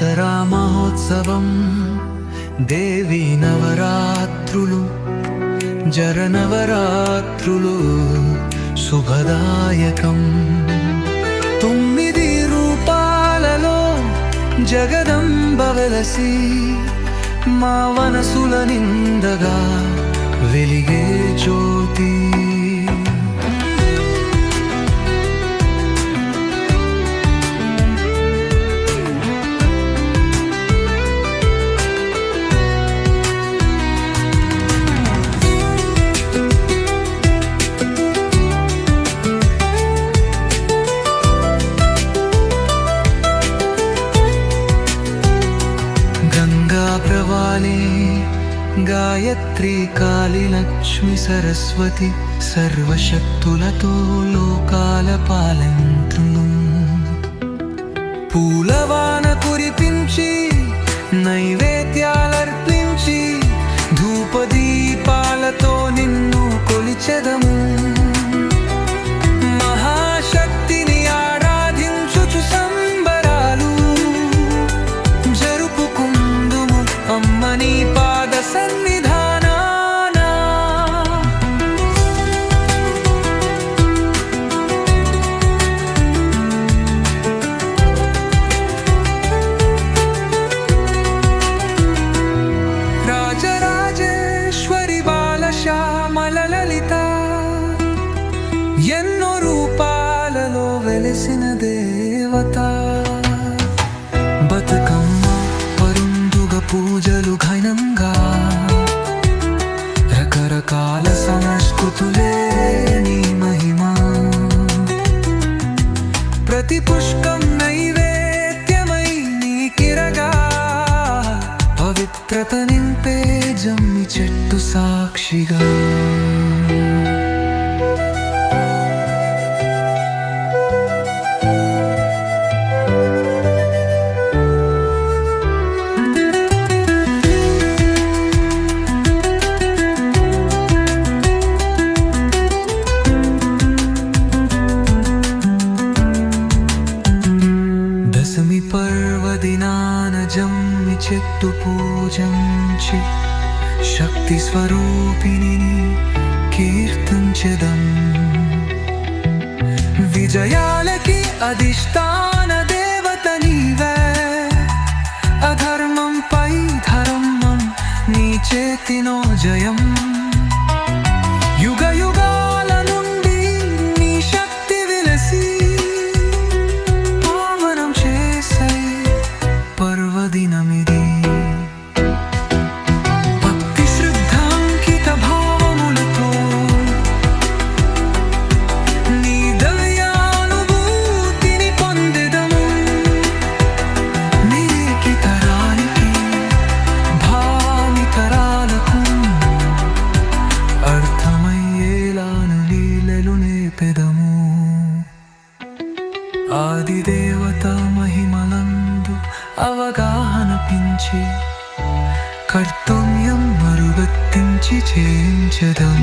మహోత్సవం దేవి నవరాత్రులు జరనవరాత్రులు శుభదాయకం. తొమ్మిది రూపాలలో జగదంబ వెలసి మా వనసుల నిందగా వెలిగే గాయత్రి కాళి లక్ష్మి సరస్వతి సర్వశక్తులతో లోకాల పాలంత్రులు పూలవాన కురిపించి నైవేద్యాలర్పించి ధూపదీపాలతో నిన్ను కొలిచెదము. దేవత బతుకమ్మ పరుందుగ పూజలు ఘనంగా రకరకాల సంస్కృతులే నీ మహిమా. ప్రతి పుష్పం నైవేద్యమై పవిత్రత నింపే జమ్మి చెట్టు సాక్షిగా. పర్వదినాన జమ్మి చెట్టు పూజించి శక్తి స్వరూపిణి కీర్తించదం. విజయాలకి అధిష్టాన దేవత నీవే. అధర్మం పై ధర్మం నీ చేతినో తెలిపెదము ఆదిదేవత మహిమలందు అవగాహన పించి కర్తవ్యం మరుగత్తించి చేయించదం